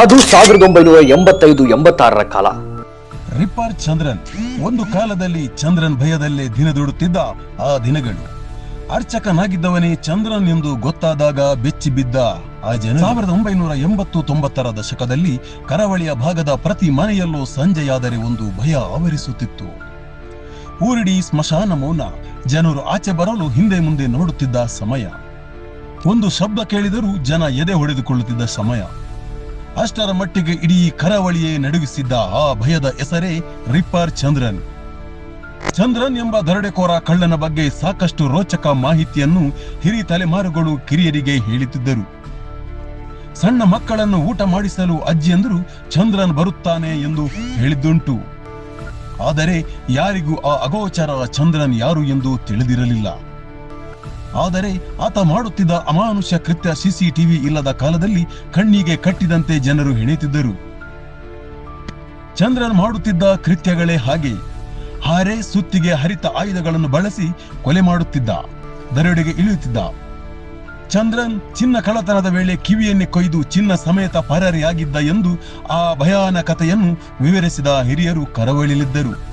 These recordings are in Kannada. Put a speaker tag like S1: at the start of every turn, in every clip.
S1: ಅದು ಸಾವಿರದ ಒಂಬೈನೂರ ಎಂಬತ್ತೈದು, ಎಂಬತ್ತಾರರ ಕಾಲ.
S2: ರಿಪ್ಪರ್ ಚಂದ್ರನ್, ಒಂದು ಕಾಲದಲ್ಲಿ ಚಂದ್ರನ್ ಭಯದಲ್ಲೇ ದಿನದೂಡುತ್ತಿದ್ದ ಆ ದಿನಗಳು. ಅರ್ಚಕನಾಗಿದ್ದವನೇ ಚಂದ್ರನ್ ಎಂದು ಗೊತ್ತಾದಾಗ ಬೆಚ್ಚಿ ಬಿದ್ದ ಆ ಜನ ಸಾವಿರದ ಒಂಬೈನೂರ ಎಂಬತ್ತು ತೊಂಬತ್ತರ ದಶಕದಲ್ಲಿ ಕರಾವಳಿಯ ಭಾಗದ ಪ್ರತಿ ಮನೆಯಲ್ಲೂ ಸಂಜೆಯಾದರೆ ಒಂದು ಭಯ ಆವರಿಸುತ್ತಿತ್ತು. ಊರಿಡೀ ಸ್ಮಶಾನ ಮೌನ, ಜನರು ಆಚೆ ಬರಲು ಹಿಂದೆ ಮುಂದೆ ನೋಡುತ್ತಿದ್ದ ಸಮಯ. ಒಂದು ಶಬ್ದ ಕೇಳಿದರೂ ಜನ ಎದೆ ಹೊಡೆದುಕೊಳ್ಳುತ್ತಿದ್ದ ಸಮಯ. ಅಷ್ಟರ ಮಟ್ಟಿಗೆ ಇಡೀ ಕರಾವಳಿಯೇ ನಡುಗಿಸಿದ್ದ ಆ ಭಯದ ಹೆಸರೇ ರಿಪ್ಪರ್ ಚಂದ್ರನ್. ಚಂದ್ರನ್ ಎಂಬ ದರಡೆಕೋರ ಕಳ್ಳನ ಬಗ್ಗೆ ಸಾಕಷ್ಟು ರೋಚಕ ಮಾಹಿತಿಯನ್ನು ಹಿರಿ ತಲೆಮಾರುಗಳು ಕಿರಿಯರಿಗೆ ಹೇಳುತ್ತಿದ್ದರು. ಸಣ್ಣ ಮಕ್ಕಳನ್ನು ಊಟ ಮಾಡಿಸಲು ಅಜ್ಜಿಯಂದರು ಚಂದ್ರನ್ ಬರುತ್ತಾನೆ ಎಂದು ಹೇಳಿದ್ದುಂಟು. ಆದರೆ ಯಾರಿಗೂ ಆ ಅಗೋಚರ ಚಂದ್ರನ್ ಯಾರು ಎಂದು ತಿಳಿದಿರಲಿಲ್ಲ. ಆದರೆ ಆತ ಮಾಡುತ್ತಿದ್ದ ಅಮಾನುಷ್ಯ ಕೃತ್ಯ ಸಿಸಿಟಿವಿ ಇಲ್ಲದ ಕಾಲದಲ್ಲಿ ಕಣ್ಣಿಗೆ ಕಟ್ಟಿದಂತೆ ಜನರು ಹೆಣೆಯುತ್ತಿದ್ದರು. ಚಂದ್ರನ್ ಮಾಡುತ್ತಿದ್ದ ಕೃತ್ಯಗಳೇ ಹಾಗೆ. ಹಾರೆ ಸುತ್ತಿಗೆ ಹರಿತ ಆಯುಧಗಳನ್ನು ಬಳಸಿ ಕೊಲೆ ಮಾಡುತ್ತಿದ್ದ, ದರೋಡೆಗೆ ಇಳಿಯುತ್ತಿದ್ದ. ಚಂದ್ರನ್ ಚಿನ್ನ ಕಳತನದ ವೇಳೆ ಕಿವಿಯನ್ನೇ ಕೊಯ್ದು ಚಿನ್ನ ಸಮೇತ ಪರಾರಿಯಾಗಿದ್ದ ಎಂದು ಆ ಭಯಾನಕತೆಯನ್ನು ವಿವರಿಸಿದ ಹಿರಿಯರು ಕರವಳಿಲಿದ್ದರು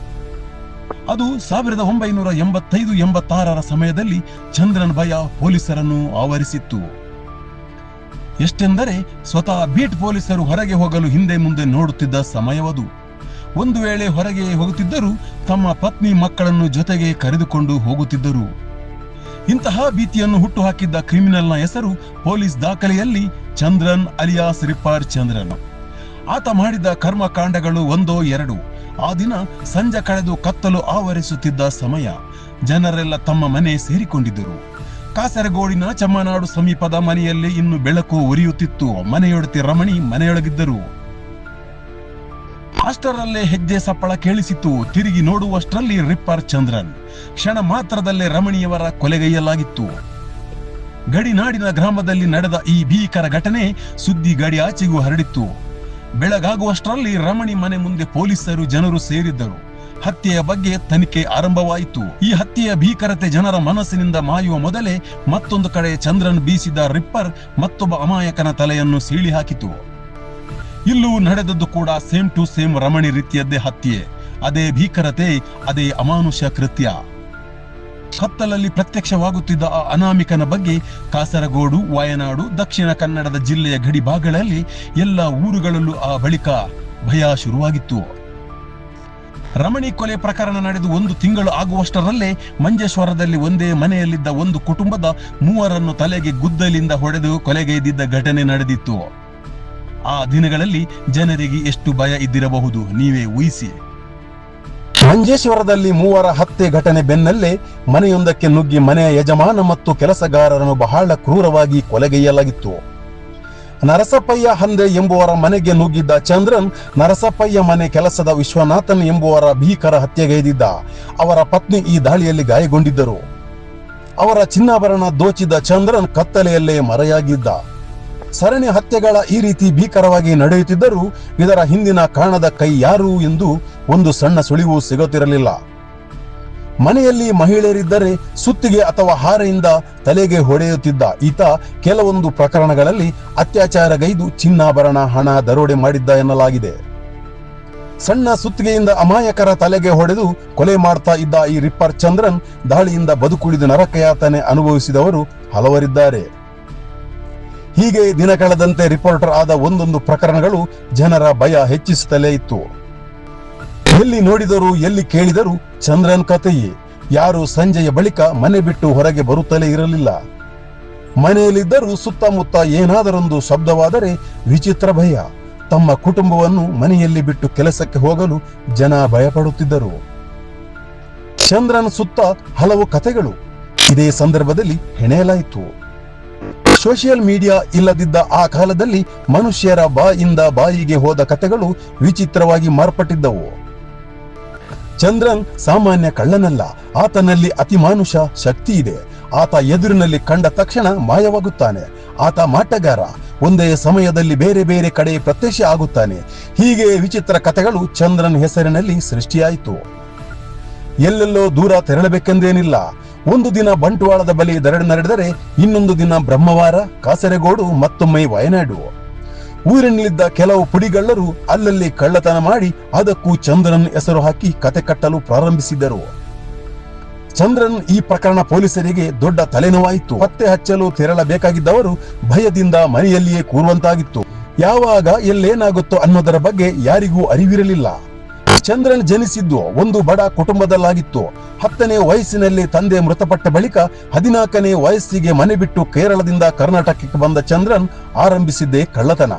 S2: ಅದು ಸಾವಿರದ ಒಂಬೈನೂರ ಎಂಬತ್ತೈದು, ಎಂಬತ್ತಾರರ ಸಮಯದಲ್ಲಿ ಚಂದ್ರನ್ ಭಯ ಪೊಲೀಸರನ್ನು ಆವರಿಸಿತ್ತು. ಎಷ್ಟೆಂದರೆ ಸ್ವತಃ ಬೀಟ್ ಪೊಲೀಸರು ಹೊರಗೆ ಹೋಗಲು ಹಿಂದೆ ಮುಂದೆ ನೋಡುತ್ತಿದ್ದ ಸಮಯವದು. ಒಂದು ವೇಳೆ ಹೊರಗೆ ಹೋಗುತ್ತಿದ್ದರೂ ತಮ್ಮ ಪತ್ನಿ ಮಕ್ಕಳನ್ನು ಜೊತೆಗೆ ಕರೆದುಕೊಂಡು ಹೋಗುತ್ತಿದ್ದರು. ಇಂತಹ ಭೀತಿಯನ್ನು ಹುಟ್ಟುಹಾಕಿದ್ದ ಕ್ರಿಮಿನಲ್ನ ಹೆಸರು ಪೊಲೀಸ್ ದಾಖಲೆಯಲ್ಲಿ ಚಂದ್ರನ್ ಅಲಿಯಾಸ್ ರಿಪ್ಪಾರ್ ಚಂದ್ರನ್. ಆತ ಮಾಡಿದ ಕರ್ಮಕಾಂಡಗಳು ಒಂದೋ ಎರಡು. ಆ ದಿನ ಸಂಜೆ ಕಳೆದು ಕತ್ತಲು ಆವರಿಸುತ್ತಿದ್ದ ಸಮಯ. ಜನರೆಲ್ಲ ತಮ್ಮ ಮನೆ ಸೇರಿಕೊಂಡಿದ್ದರು. ಕಾಸರಗೋಡಿನ ಚಮ್ಮನಾಡು ಸಮೀಪದ ಮನೆಯಲ್ಲಿ ಇನ್ನು ಬೆಳಕು ಉರಿಯುತ್ತಿತ್ತು. ಮನೆಯೊಡತಿ ರಮಣಿ ಮನೆಯೊಳಗಿದ್ದರು. ಅಷ್ಟರಲ್ಲೇ ಹೆಜ್ಜೆ ಸಪ್ಪಳ ಕೇಳಿಸಿತು ತಿರುಗಿ ನೋಡುವಷ್ಟರಲ್ಲಿ ರಿಪ್ಪರ್ ಚಂದ್ರನ್. ಕ್ಷಣ ಮಾತ್ರದಲ್ಲೇ ರಮಣಿಯವರ ಕೊಲೆಗೈಯಲಾಗಿತ್ತು. ಗಡಿನಾಡಿನ ಗ್ರಾಮದಲ್ಲಿ ನಡೆದ ಈ ಭೀಕರ ಘಟನೆ ಸುದ್ದಿ ಗಡಿ ಆಚೆಗೂ ಹರಡಿತ್ತು. ಬೆಳಗಾಗುವಷ್ಟರಲ್ಲಿ ರಮಣಿ ಮನೆ ಮುಂದೆ ಪೊಲೀಸರು ಜನರು ಸೇರಿದ್ದರು. ಹತ್ಯೆಯ ಬಗ್ಗೆ ತನಿಖೆ ಆರಂಭವಾಯಿತು. ಈ ಹತ್ಯೆಯ ಭೀಕರತೆ ಜನರ ಮನಸ್ಸಿನಿಂದ ಮಾಯುವ ಮೊದಲೇ ಮತ್ತೊಂದು ಕಡೆ ಚಂದ್ರನ್ ಬೀಸಿದ ರಿಪ್ಪರ್ ಮತ್ತೊಬ್ಬ ಅಮಾಯಕನ ತಲೆಯನ್ನು ಸೀಳಿ ಹಾಕಿತು ಇಲ್ಲೂ ನಡೆದದ್ದು ಕೂಡ ಸೇಮ್ ಟು ಸೇಮ್ ರಮಣಿ ರೀತಿಯದ್ದೇ ಹತ್ಯೆ. ಅದೇ ಭೀಕರತೆ, ಅದೇ ಅಮಾನುಷ ಕೃತ್ಯ. ಕತ್ತಲಲ್ಲಿ ಪ್ರತ್ಯಕ್ಷವಾಗುತ್ತಿದ್ದ ಆ ಅನಾಮಿಕನ ಬಗ್ಗೆ ಕಾಸರಗೋಡು, ವಾಯನಾಡು, ದಕ್ಷಿಣ ಕನ್ನಡದ ಜಿಲ್ಲೆಯ ಗಡಿ ಭಾಗಗಳಲ್ಲಿ ಎಲ್ಲ ಊರುಗಳಲ್ಲೂ ಆ ಬಳಿಕ ಭಯ ಶುರುವಾಗಿತ್ತು. ರಮಣಿ ಕೊಲೆ ಪ್ರಕರಣ ನಡೆದು ಒಂದು ತಿಂಗಳು ಆಗುವಷ್ಟರಲ್ಲೇ ಮಂಜೇಶ್ವರದಲ್ಲಿ ಒಂದೇ ಮನೆಯಲ್ಲಿದ್ದ ಒಂದು ಕುಟುಂಬದ ಮೂವರನ್ನು ತಲೆಗೆ ಗುದ್ದಲಿಂದ ಹೊಡೆದು ಕೊಲೆಗೈದಿದ್ದ ಘಟನೆ ನಡೆದಿತ್ತು. ಆ ದಿನಗಳಲ್ಲಿ ಜನರಿಗೆ ಎಷ್ಟು ಭಯ ಇದ್ದಿರಬಹುದು, ನೀವೇ ಊಹಿಸಿ. ಮಂಜೇಶ್ವರದಲ್ಲಿ ಮೂವರ ಹತ್ಯೆ ಘಟನೆ ಬೆನ್ನಲ್ಲೇ ಮನೆಯೊಂದಕ್ಕೆ ನುಗ್ಗಿ ಮನೆಯ ಯಜಮಾನ ಮತ್ತು ಕೆಲಸಗಾರರನ್ನು ಬಹಳ ಕ್ರೂರವಾಗಿ ಕೊಲೆಗೈಯಲಾಗಿತ್ತು. ನರಸಪ್ಪಯ್ಯ ಹಂದೆ ಎಂಬುವರ ಮನೆಗೆ ನುಗ್ಗಿದ್ದ ಚಂದ್ರನ್ ನರಸಪ್ಪಯ್ಯ ಮನೆ ಕೆಲಸದ ವಿಶ್ವನಾಥನ್ ಎಂಬುವರ ಭೀಕರ ಹತ್ಯೆಗೈದಿದ್ದ ಅವರ ಪತ್ನಿ ಈ ದಾಳಿಯಲ್ಲಿ ಗಾಯಗೊಂಡಿದ್ದರು. ಅವರ ಚಿನ್ನಾಭರಣ ದೋಚಿದ ಚಂದ್ರನ್ ಕತ್ತಲೆಯಲ್ಲೇ ಮರೆಯಾಗಿದ್ದ. ಸರಣಿ ಹತ್ಯೆಗಳ ಈ ರೀತಿ ಭೀಕರವಾಗಿ ನಡೆಯುತ್ತಿದ್ದರೂ ಇದರ ಹಿಂದಿನ ಕಾರಣದ ಕೈ ಯಾರು ಎಂದು ಒಂದು ಸಣ್ಣ ಸುಳಿವು ಸಿಗುತ್ತಿರಲಿಲ್ಲ ಮನೆಯಲ್ಲಿ ಮಹಿಳೆಯರಿದ್ದರೆ ಸುತ್ತಿಗೆ ಅಥವಾ ಹಾರೆಯಿಂದ ತಲೆಗೆ ಹೊಡೆಯುತ್ತಿದ್ದ ಈತ ಕೆಲವೊಂದು ಪ್ರಕರಣಗಳಲ್ಲಿ ಅತ್ಯಾಚಾರಗೈದು ಚಿನ್ನಾಭರಣ ಹಣ ದರೋಡೆ ಮಾಡಿದ್ದ ಎನ್ನಲಾಗಿದೆ. ಸಣ್ಣ ಸುತ್ತಿಗೆಯಿಂದ ಅಮಾಯಕರ ತಲೆಗೆ ಹೊಡೆದು ಕೊಲೆ ಮಾಡ್ತಾ ಇದ್ದ ಈ ರಿಪ್ಪರ್ ಚಂದ್ರನ್ ದಾಳಿಯಿಂದ ಬದುಕುಳಿದು ನರಕಯಾತನೆ ಅನುಭವಿಸಿದವರು ಹಲವರಿದ್ದಾರೆ. ಹೀಗೆ ದಿನ ಕಳೆದಂತೆ ರಿಪೋರ್ಟರ್ ಆದ ಒಂದೊಂದು ಪ್ರಕರಣಗಳು ಜನರ ಭಯ ಹೆಚ್ಚಿಸುತ್ತಲೇ ಇತ್ತು. ಎಲ್ಲಿ ನೋಡಿದರೂ, ಎಲ್ಲಿ ಕೇಳಿದರೂ ಚಂದ್ರನ್ ಕಥೆಯೇ ಯಾರು ಸಂಜೆಯ ಬಳಿಕ ಮನೆ ಬಿಟ್ಟು ಹೊರಗೆ ಬರುತ್ತಲೇ ಇರಲಿಲ್ಲ. ಮನೆಯಲ್ಲಿದ್ದರೂ ಸುತ್ತಮುತ್ತ ಏನಾದರೊಂದು ಶಬ್ದವಾದರೆ ವಿಚಿತ್ರ ಭಯ. ತಮ್ಮ ಕುಟುಂಬವನ್ನು ಮನೆಯಲ್ಲಿ ಬಿಟ್ಟು ಕೆಲಸಕ್ಕೆ ಹೋಗಲು ಜನ ಭಯಪಡುತ್ತಿದ್ದರು. ಚಂದ್ರನ್ ಸುತ್ತ ಹಲವು ಕಥೆಗಳು. ಇದೇ ಸಂದರ್ಭದಲ್ಲಿ ಹೆಣೆಯಲಾಯಿತು. ಸೋಷಿಯಲ್ ಮೀಡಿಯಾ ಇಲ್ಲದಿದ್ದ ಆ ಕಾಲದಲ್ಲಿ ಮನುಷ್ಯರ ಬಾಯಿಂದ ಬಾಯಿಗೆ ಹೋದ ಕಥೆಗಳು ವಿಚಿತ್ರವಾಗಿ ಮಾರ್ಪಟ್ಟಿದ್ದವು. ಚಂದ್ರನ್ ಸಾಮಾನ್ಯ ಕಳ್ಳನಲ್ಲ. ಆತನಲ್ಲಿ ಅತಿಮಾನುಷ ಶಕ್ತಿ ಇದೆ. ಆತ ಎದುರಿನಲ್ಲಿ ಕಂಡ ತಕ್ಷಣ ಮಾಯವಾಗುತ್ತಾನೆ. ಆತ ಮಾಟಗಾರ. ಒಂದೇ ಸಮಯದಲ್ಲಿ ಬೇರೆ ಬೇರೆ ಕಡೆ ಪ್ರತ್ಯಕ್ಷ ಆಗುತ್ತಾನೆ. ಹೀಗೆ ವಿಚಿತ್ರ ಕಥೆಗಳು ಚಂದ್ರನ್ ಹೆಸರಿನಲ್ಲಿ ಸೃಷ್ಟಿಯಾಯಿತು. ಎಲ್ಲೆಲ್ಲೋ ದೂರ ತೆರಳಬೇಕೆಂದೇನಿಲ್ಲ. ಒಂದು ದಿನ ಬಂಟ್ವಾಳದ ಬಳಿ ದರಡಿ ನಡೆದರೆ ಇನ್ನೊಂದು ದಿನ ಬ್ರಹ್ಮವಾರ, ಕಾಸರಗೋಡು, ಮತ್ತೊಮ್ಮೆ ವಯನಾಡು. ಊರಿನಲ್ಲಿದ್ದ ಕೆಲವು ಪುಡಿಗಳ್ಳರು ಅಲ್ಲಲ್ಲಿ ಕಳ್ಳತನ ಮಾಡಿ ಅದಕ್ಕೂ ಚಂದ್ರನ್ ಹೆಸರು ಹಾಕಿ ಕತೆ ಕಟ್ಟಲು ಪ್ರಾರಂಭಿಸಿದ್ದರು ಚಂದ್ರನ್ ಈ ಪ್ರಕರಣ ಪೊಲೀಸರಿಗೆ ದೊಡ್ಡ ತಲೆನೋವಾಯಿತು. ಪತ್ತೆ ಹಚ್ಚಲು ತೆರಳಬೇಕಾಗಿದ್ದವರು ಭಯದಿಂದ ಮನೆಯಲ್ಲಿಯೇ ಕೂರುವಂತಾಗಿತ್ತು. ಯಾವಾಗ ಎಲ್ಲೇನಾಗುತ್ತೋ ಅನ್ನೋದರ ಬಗ್ಗೆ ಯಾರಿಗೂ ಅರಿವಿರಲಿಲ್ಲ. ಚಂದ್ರನ್ ಜನಿಸಿದ್ದು ಒಂದು ಬಡ ಕುಟುಂಬದಲ್ಲಾಗಿತ್ತು. ಹತ್ತನೇ ವಯಸ್ಸಿನಲ್ಲಿ ತಂದೆ ಮೃತಪಟ್ಟ ಬಳಿಕ ಹದಿನಾಲ್ಕನೇ ವಯಸ್ಸಿಗೆ ಮನೆ ಬಿಟ್ಟು ಕೇರಳದಿಂದ ಕರ್ನಾಟಕಕ್ಕೆ ಬಂದ ಚಂದ್ರನ್ ಆರಂಭಿಸಿದ್ದೇ ಕಳ್ಳತನ.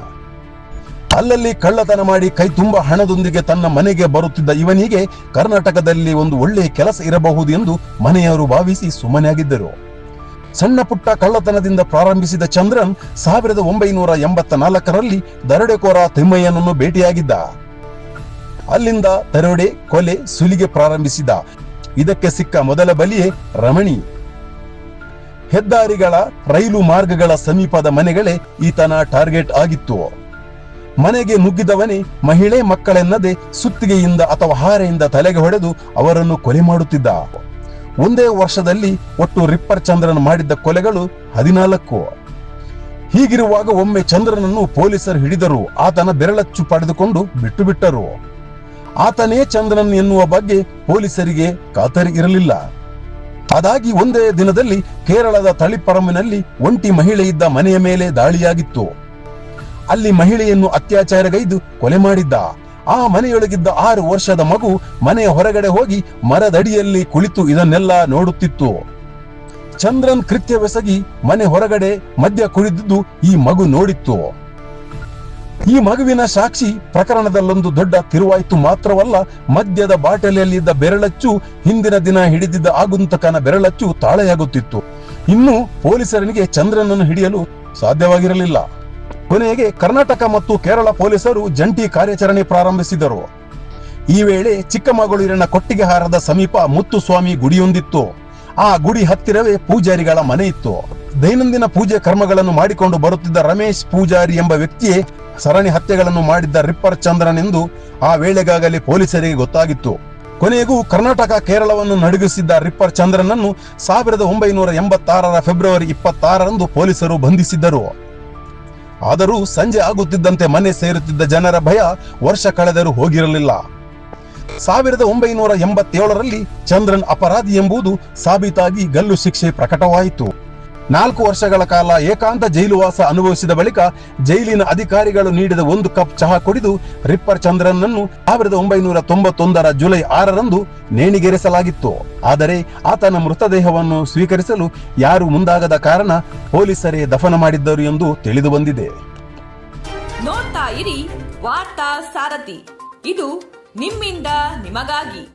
S2: ಅಲ್ಲಲ್ಲಿ ಕಳ್ಳತನ ಮಾಡಿ ಕೈ ತುಂಬ ಹಣದೊಂದಿಗೆ ತನ್ನ ಮನೆಗೆ ಬರುತ್ತಿದ್ದ ಇವನಿಗೆ ಕರ್ನಾಟಕದಲ್ಲಿ ಒಂದು ಒಳ್ಳೆಯ ಕೆಲಸ ಇರಬಹುದು ಎಂದು ಮನೆಯವರು ಭಾವಿಸಿ ಸುಮ್ಮನೆಯಾಗಿದ್ದರು ಸಣ್ಣ ಪುಟ್ಟ ಕಳ್ಳತನದಿಂದ ಪ್ರಾರಂಭಿಸಿದ ಚಂದ್ರನ್ ಸಾವಿರದ ಒಂಬೈನೂರ ಎಂಬತ್ತ ನಾಲ್ಕರಲ್ಲಿ ದರಡೆಕೋರ ತಿಮ್ಮಯ್ಯನನ್ನು ಭೇಟಿಯಾಗಿದ್ದ. ಅಲ್ಲಿಂದ ದರೋಡೆ ಕೊಲೆ ಸುಲಿಗೆ ಪ್ರಾರಂಭಿಸಿದ. ಇದಕ್ಕೆ ಸಿಕ್ಕ ಮೊದಲ ಬಲಿಯೇ ರಮಣಿ. ಹೆದ್ದಾರಿಗಳ ರೈಲು ಮಾರ್ಗಗಳ ಸಮೀಪದ ಮನೆಗಳೇ ಈತನ ಟಾರ್ಗೆಟ್ ಆಗಿತ್ತು. ಮನೆಗೆ ನುಗ್ಗಿದವನೇ ಮಹಿಳೆ ಮಕ್ಕಳೆನ್ನದೆ ಸುತ್ತಿಗೆಯಿಂದ ಅಥವಾ ಹಾರೆಯಿಂದ ತಲೆಗೆ ಹೊಡೆದು ಅವರನ್ನು ಕೊಲೆ ಮಾಡುತ್ತಿದ್ದ. ಒಂದೇ ವರ್ಷದಲ್ಲಿ ಒಟ್ಟು ರಿಪ್ಪರ್ ಚಂದ್ರನ್ ಮಾಡಿದ್ದ ಕೊಲೆಗಳು ಹದಿನಾಲ್ಕು. ಹೀಗಿರುವಾಗ ಒಮ್ಮೆ ಚಂದ್ರನನ್ನು ಪೊಲೀಸರು ಹಿಡಿದರು. ಆತನ ಬೆರಳಚ್ಚು ಪಡೆದುಕೊಂಡು ಬಿಟ್ಟು ಬಿಟ್ಟರು. ಆತನೇ ಚಂದ್ರನ್ ಎನ್ನುವ ಬಗ್ಗೆ ಪೊಲೀಸರಿಗೆ ಖಾತರಿ ಇರಲಿಲ್ಲ. ಅದಾಗಿ ಒಂದೇ ದಿನದಲ್ಲಿ ಕೇರಳದ ತಳಿಪರಮಿನಲ್ಲಿ ಒಂಟಿ ಮಹಿಳೆ ಇದ್ದ ಮನೆಯ ಮೇಲೆ ದಾಳಿಯಾಗಿತ್ತು. ಅಲ್ಲಿ ಮಹಿಳೆಯನ್ನು ಅತ್ಯಾಚಾರಗೈದು ಕೊಲೆ ಮಾಡಿದ್ದ. ಆ ಮನೆಯೊಳಗಿದ್ದ ಆರು ವರ್ಷದ ಮಗು ಮನೆಯ ಹೊರಗಡೆ ಹೋಗಿ ಮರದಡಿಯಲ್ಲಿ ಕುಳಿತು ಇದನ್ನೆಲ್ಲ ನೋಡುತ್ತಿತ್ತು. ಚಂದ್ರನ್ ಕೃತ್ಯವೆಸಗಿ ಮನೆ ಹೊರಗಡೆ ಮದ್ಯ ಕುಡಿದಿದ್ದು ಈ ಮಗು ನೋಡಿತ್ತು. ಈ ಮಗುವಿನ ಸಾಕ್ಷಿ ಪ್ರಕರಣದಲ್ಲೊಂದು ದೊಡ್ಡ ತಿರುವಾಯಿತು ಮಾತ್ರವಲ್ಲ, ಮದ್ಯದ ಬಾಟಲಿಯಲ್ಲಿದ್ದ ಬೆರಳಚ್ಚು ಹಿಂದಿನ ದಿನ ಹಿಡಿದಿದ್ದ ಆಗುಂತಕನ ಬೆರಳಚ್ಚು ತಾಳೆಯಾಗುತ್ತಿತ್ತು. ಇನ್ನು ಪೊಲೀಸರನಿಗೆ ಚಂದ್ರನನ್ನು ಹಿಡಿಯಲು ಸಾಧ್ಯವಾಗಿರಲಿಲ್ಲ. ಕೊನೆಗೆ ಕರ್ನಾಟಕ ಮತ್ತು ಕೇರಳ ಪೊಲೀಸರು ಜಂಟಿ ಕಾರ್ಯಾಚರಣೆ ಪ್ರಾರಂಭಿಸಿದರು. ಈ ವೇಳೆ ಚಿಕ್ಕಮಗಳೂರಿನ ಕೊಟ್ಟಿಗೆಹಾರದ ಸಮೀಪ ಮುತ್ತುಸ್ವಾಮಿ ಗುಡಿಯೊಂದಿತ್ತು. ಆ ಗುಡಿ ಹತ್ತಿರವೇ ಪೂಜಾರಿಗಳ ಮನೆ ಇತ್ತು. ದೈನಂದಿನ ಪೂಜೆ ಕರ್ಮಗಳನ್ನು ಮಾಡಿಕೊಂಡು ಬರುತ್ತಿದ್ದ ರಮೇಶ್ ಪೂಜಾರಿ ಎಂಬ ವ್ಯಕ್ತಿಯೇ ಸರಣಿ ಹತ್ಯೆಗಳನ್ನು ಮಾಡಿದ್ದ ರಿಪ್ಪರ್ ಚಂದ್ರನ್ ಎಂದು ಆ ವೇಳೆಗಾಗಲೇ ಪೊಲೀಸರಿಗೆ ಗೊತ್ತಾಗಿತ್ತು. ಕೊನೆಗೂ ಕರ್ನಾಟಕ, ಕೇರಳವನ್ನು ನಡುಗಿಸಿದ್ದ ರಿಪ್ಪರ್ ಚಂದ್ರನನ್ನು ಸಾವಿರದ ಒಂಬೈನೂರ ಎಂಬತ್ತಾರರ ಫೆಬ್ರವರಿ ಇಪ್ಪತ್ತಾರರಂದು ಪೊಲೀಸರು ಬಂಧಿಸಿದ್ದರು. ಆದರೂ ಸಂಜೆ ಆಗುತ್ತಿದ್ದಂತೆ ಮನೆ ಸೇರುತ್ತಿದ್ದ ಜನರ ಭಯ ವರ್ಷ ಕಳೆದರೂ ಹೋಗಿರಲಿಲ್ಲ. ಸಾವಿರದ ಒಂಬೈನೂರ ಎಂಬತ್ತೇಳರಲ್ಲಿ ಚಂದ್ರನ್ ಅಪರಾಧಿ ಎಂಬುದು ಸಾಬೀತಾಗಿ ಗಲ್ಲು ಶಿಕ್ಷೆ ಪ್ರಕಟವಾಯಿತು. ನಾಲ್ಕು ವರ್ಷಗಳ ಕಾಲ ಏಕಾಂತ ಜೈಲುವಾಸ ಅನುಭವಿಸಿದ ಬಳಿಕ ಜೈಲಿನ ಅಧಿಕಾರಿಗಳು ನೀಡಿದ ಒಂದು ಕಪ್ ಚಹಾ ಕುಡಿದು ರಿಪ್ಪರ್ ಚಂದ್ರನನ್ನು ಸಾವಿರದ ಒಂಬೈನೂರ ತೊಂಬತ್ತೊಂದರ ಜುಲೈ ಆರರಂದು ನೇಣಿಗೇರಿಸಲಾಗಿತ್ತು. ಆದರೆ ಆತನ ಮೃತದೇಹವನ್ನು ಸ್ವೀಕರಿಸಲು ಯಾರು ಮುಂದಾಗದ ಕಾರಣ ಪೊಲೀಸರೇ ದಫನ ಮಾಡಿದ್ದರು ಎಂದು ತಿಳಿದು ಬಂದಿದೆ.
S3: ನೋಡ್ತಾ ಇರಿ ವಾರ್ತಾ ಸಾರಥಿ. ಇದು ನಿಮ್ಮಿಂದ ನಿಮಗಾಗಿ.